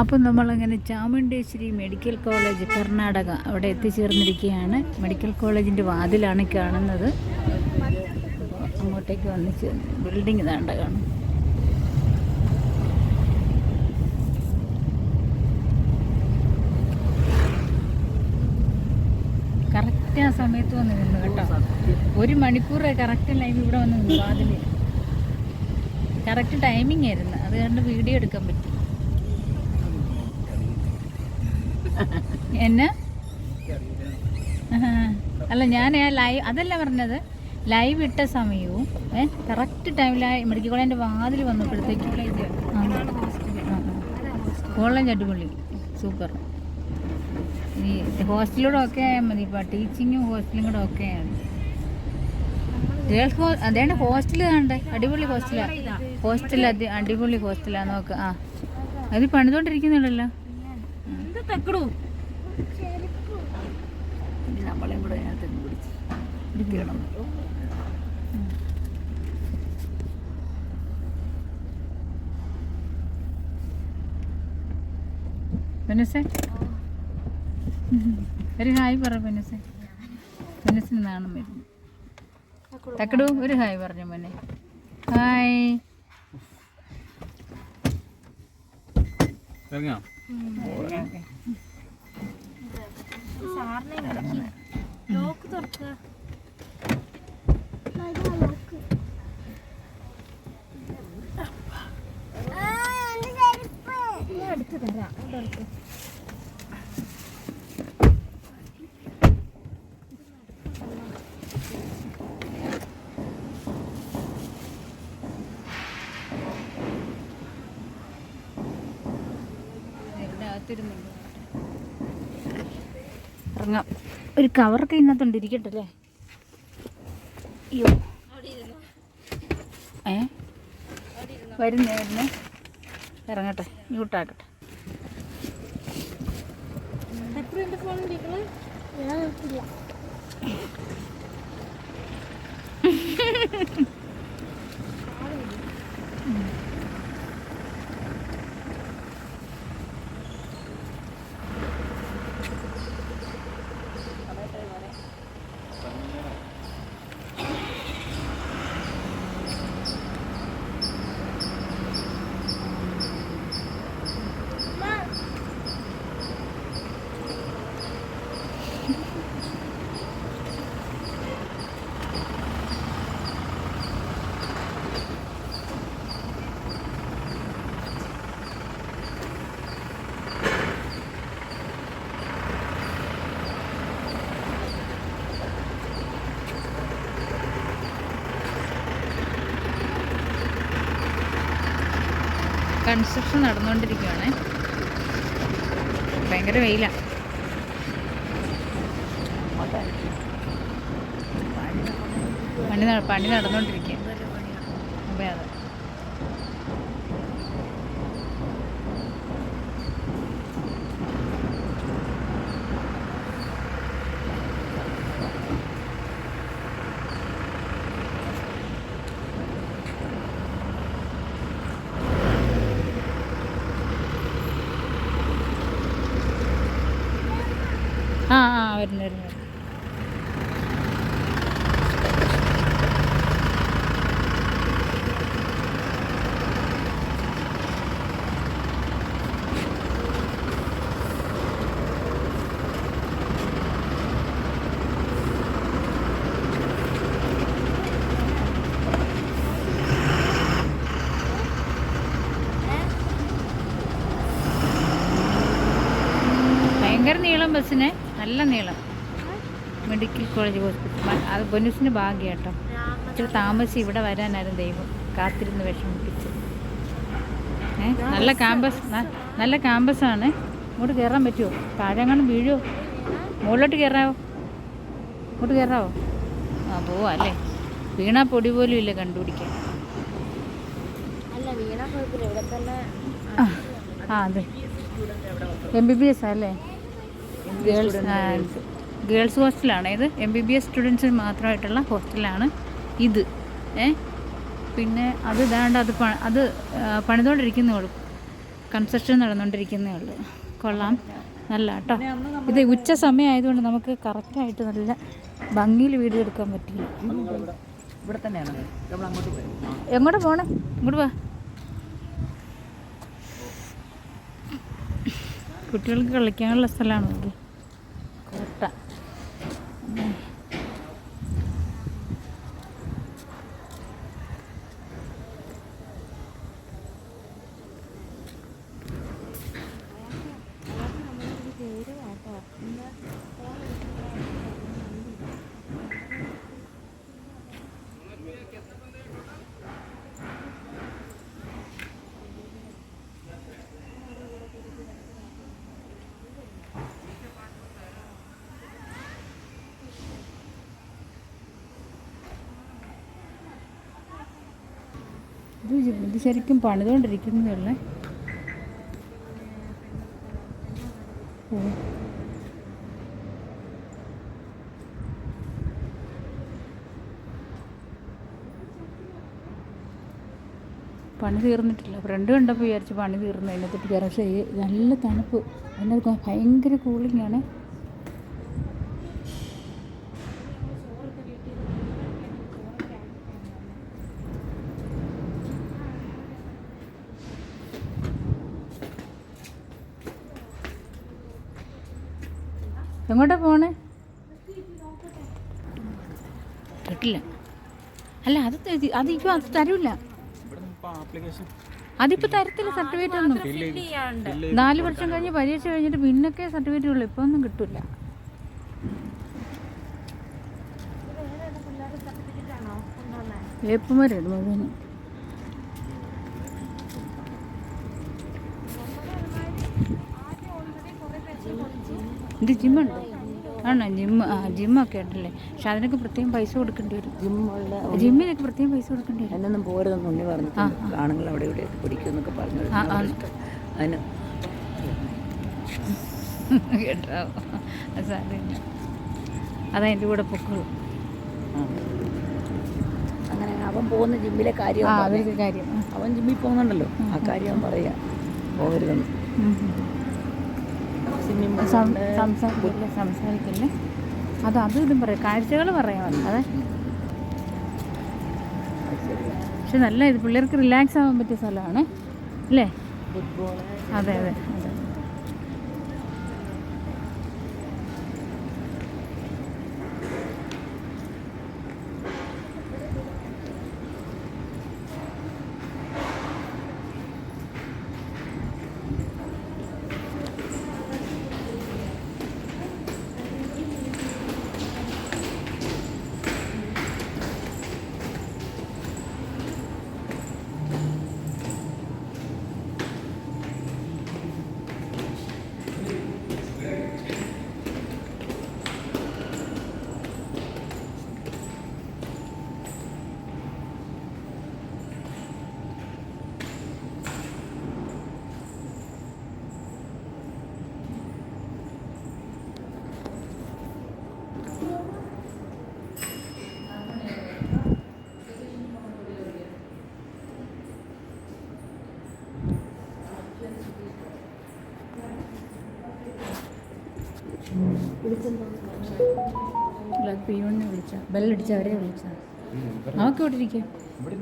അപ്പം നമ്മളങ്ങനെ Chamundeshwari medical college Karnataka അവിടെ എത്തിച്ചേർന്നിരിക്കുകയാണ്. മെഡിക്കൽ കോളേജിന്റെ വാതിലാണ് കാണുന്നത്. അങ്ങോട്ടേക്ക് വന്ന് ബിൽഡിംഗ് ഇതാണ്ട കാണും. കറക്റ്റ് ആ സമയത്ത് വന്ന് നിന്നു കേട്ടോ. ഒരു മണിക്കൂർ കറക്റ്റ് ലൈവ് ഇവിടെ വന്ന് നിന്നു വാതിൽ. കറക്റ്റ് ടൈമിംഗ് ആയിരുന്നു. അത് കണ്ട് വീഡിയോ എടുക്കാൻ പറ്റി. എന്നെ? അല്ല ഞാൻ ലൈവ് അതല്ല പറഞ്ഞത്. ലൈവ് ഇട്ട സമയവും ഏഹ് കറക്റ്റ് ടൈമിലായി മെഡിക്കൽ കോളേജിന്റെ വാതിൽ വന്നപ്പോഴത്തേക്ക് കോളേജ് അടിപൊളി. സൂപ്പർ. ഈ ഹോസ്റ്റലിലൂടെ ഒക്കെ ആയാൽ മതി ഇപ്പം ടീച്ചിങ്ങും ഹോസ്റ്റലും കൂടെ ഒക്കെ ആണ്. ഗേൾസ് ഹോ അതേണ്ട ഹോസ്റ്റൽ കണ്ടേ അടിപൊളി ഹോസ്റ്റലാണ് ഹോസ്റ്റൽ അടി അടിപൊളി ഹോസ്റ്റലാണ് നോക്ക്. ആ. അത് പണിതുകൊണ്ടിരിക്കുന്നുണ്ടല്ലോ ഇനി നമ്മളെയും കൂടെ അതിനകത്ത് പിടിച്ച് ഇരിക്കണം. പെനസേ ഒരു ഹായ് പറ പെനസേ പെനസിന് നാണം വരുന്നു. തക്കടു ഒരു ഹായ് പറഞ്ഞു മോനെ. ഹായ്. ഇറങ്ങിയോ ലോക്ക് തുറക്കുക ഒരു കവറൊക്കെ ഇതിനകത്തുണ്ട് ഇരിക്കട്ടെ അല്ലേ? ഏ? വരുന്നേ വരുന്നേ. ഇറങ്ങട്ടെ മ്യൂട്ടാക്കട്ടെ ഞാൻ കൺസ്ട്രക്ഷൻ നടന്നുകൊണ്ടിരിക്കുകയാണ് ഭയങ്കര വെയിലാണ് പണി പണി നടന്നുകൊണ്ടിരിക്കുക അതെ അതെ ആ ആ വരുന്നു വരുന്നു. ഭയങ്കര നീളം ബസ്സിന് നല്ല നീളം. Medical college hospital. അത് ബൊനുസിന് ഭാഗ്യം കേട്ടോ ഇച്ചിരി താമസിച്ച് ഇവിടെ വരാനായിരുന്നു ദൈവം. കാത്തിരുന്ന് വിഷമിപ്പിച്ച്. ഏ? നല്ല ക്യാമ്പസ് നല്ല ക്യാമ്പസാണ്. ഇങ്ങോട്ട് കയറാൻ പറ്റുമോ താഴെങ്ങാനും വീഴുമോ മുകളിലോട്ട് കയറാവോ? ഇങ്ങോട്ട് കയറാവോ? ആ പോവാ അല്ലേ? വീണാ പൊടി പോലും ഇല്ല കണ്ടുപിടിക്കാൻ. ആ അതെ. എം ബി ബി എസ് അല്ലേ? ഗേൾസ് ഗേൾസ് ഹോസ്റ്റലാണ് ഇത്. എം ബി ബി എസ് സ്റ്റുഡൻസിന് മാത്രമായിട്ടുള്ള ഹോസ്റ്റലാണ് ഇത്. ഏ? പിന്നെ അത് ഇതാണ്ട് അത് പണി അത് പണിതുകൊണ്ടിരിക്കുന്നേ ഉള്ളൂ. കൺസ്ട്രക്ഷൻ നടന്നുകൊണ്ടിരിക്കുന്നേ ഉള്ളൂ. കൊള്ളാം. നല്ല കേട്ടോ ഇത് ഉച്ച സമയം ആയതുകൊണ്ട് നമുക്ക് കറക്റ്റായിട്ട് നല്ല ഭംഗിയിൽ വീഡിയോ എടുക്കാൻ പറ്റില്ല. എങ്ങോട്ട് പോകണം ഇങ്ങോട്ട് വാ. കുട്ടികൾക്ക് കളിക്കാനുള്ള സ്ഥലമാണ് നോക്കി ഇത് ഇത് ശരിക്കും പണിതുകൊണ്ടിരിക്കുന്നതല്ലേ ഓ. പണി തീർന്നിട്ടില്ല. ഫ്രണ്ട് കണ്ടപ്പോൾ വിചാരിച്ച് പണി തീർന്നു അതിനകത്തോട്ട് കയറാം പക്ഷേ നല്ല തണുപ്പ്. അതിനകത്ത് ഭയങ്കര കൂളിംഗ് ആണ് എങ്ങോട്ടാ പോണേ? കിട്ടില്ല. അല്ല അത് അത് ഇപ്പം അത് തരൂല. അതിപ്പോ തരത്തില്ല സർട്ടിഫിക്കറ്റ് ഒന്നും. നാല് വർഷം കഴിഞ്ഞ് പരീക്ഷ കഴിഞ്ഞിട്ട് പിന്നൊക്കെ സർട്ടിഫിക്കറ്റ് ഉള്ളു. ഇപ്പൊ ഒന്നും കിട്ടൂല. വേപ്പുമരം മുഴുവനും ഇത് ജിമ്മുണ്ട്. ആണോ? ജിമ്മ് ആ ജിമ്മൊക്കെ ഉണ്ടല്ലേ? പക്ഷെ അതിനൊക്കെ പ്രത്യേകം പൈസ കൊടുക്കേണ്ടി വരും. ജിമ്മുള്ള ജിമ്മിനൊക്കെ പ്രത്യേകം പൈസ കൊടുക്കേണ്ടി വരും. എന്നൊന്നും പോരുതെന്ന് ഉണ്ണി പറഞ്ഞു ആണുങ്ങൾ അവിടെ ഇവിടെ പിടിക്കും എന്നൊക്കെ പറഞ്ഞു. അതിന് കേട്ടോ. അത് സാരമില്ല. അതാ എന്റെ കൂടെ പൊക്കുള്ളൂ അങ്ങനെ അവൻ പോകുന്ന ജിമ്മിലെ കാര്യം അവൻ ജിമ്മിൽ പോകുന്നുണ്ടല്ലോ. ആ കാര്യം പറയാ. പോകരുതെന്ന് സംസാരിക്കില്ലേ സംസാരിക്കില്ലേ? അത് അതും ഇതും പറയാം. കാഴ്ചകൾ പറയാം അതെ. പക്ഷെ നല്ല ഇത് പിള്ളേർക്ക് റിലാക്സ് ആവാൻ പറ്റിയ സ്ഥലമാണ്. അല്ലേ? അതെ അതെ. ബ്ലാക്ക് പിയൂണിനെ വിളിച്ച. ബെല്ലടിച്ച അവരെ വിളിച്ച. നമുക്ക് ഇവിടെ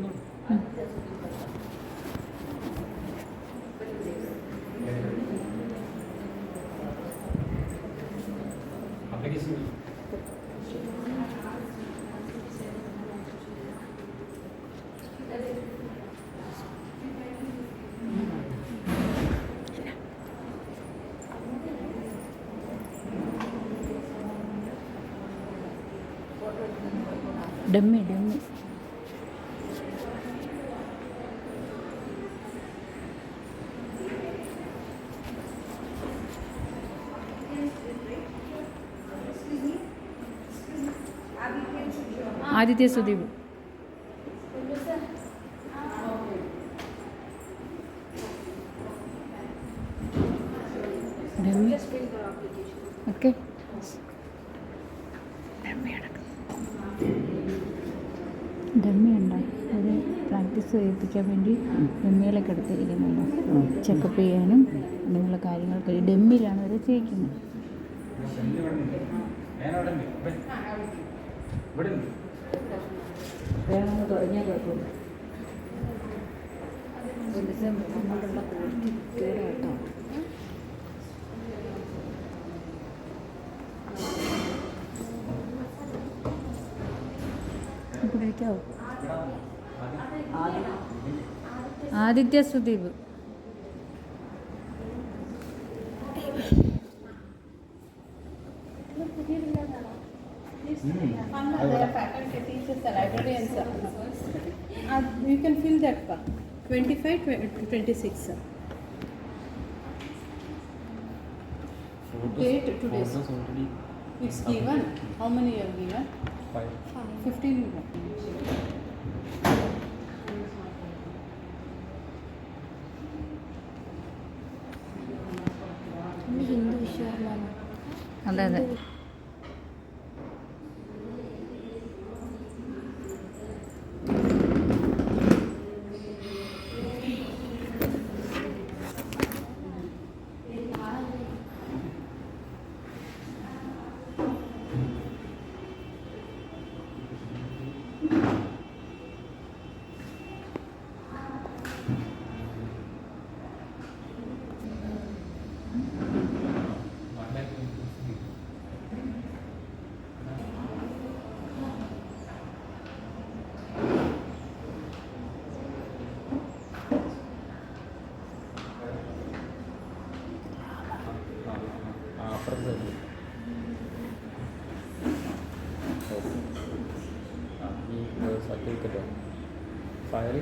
dummy dummy Aditya Sudeep. Okay. okay. ഏൽപ്പിക്കാൻ വേണ്ടി ഡെമ്മികളൊക്കെ എടുത്തിരിക്കുന്നുണ്ട്. ചെക്കപ്പ് ചെയ്യാനും അങ്ങനെയുള്ള കാര്യങ്ങൾക്ക് ഡെമ്മിലാണ് അവർ ചെയ്യിക്കുന്നത്. തുടങ്ങിയാൽ കുഴപ്പമില്ല നമ്മളുള്ള ക്വാളിറ്റി കേട്ടോ Aditya Sudeep. You can feel twenty five twenty six two days it's given fifteen അതെ അതെ ആ അപ്പുറത്തെ സൈഡിൽ ആ ഈ സർട്ടിഫിക്കറ്റോ ഫയൽ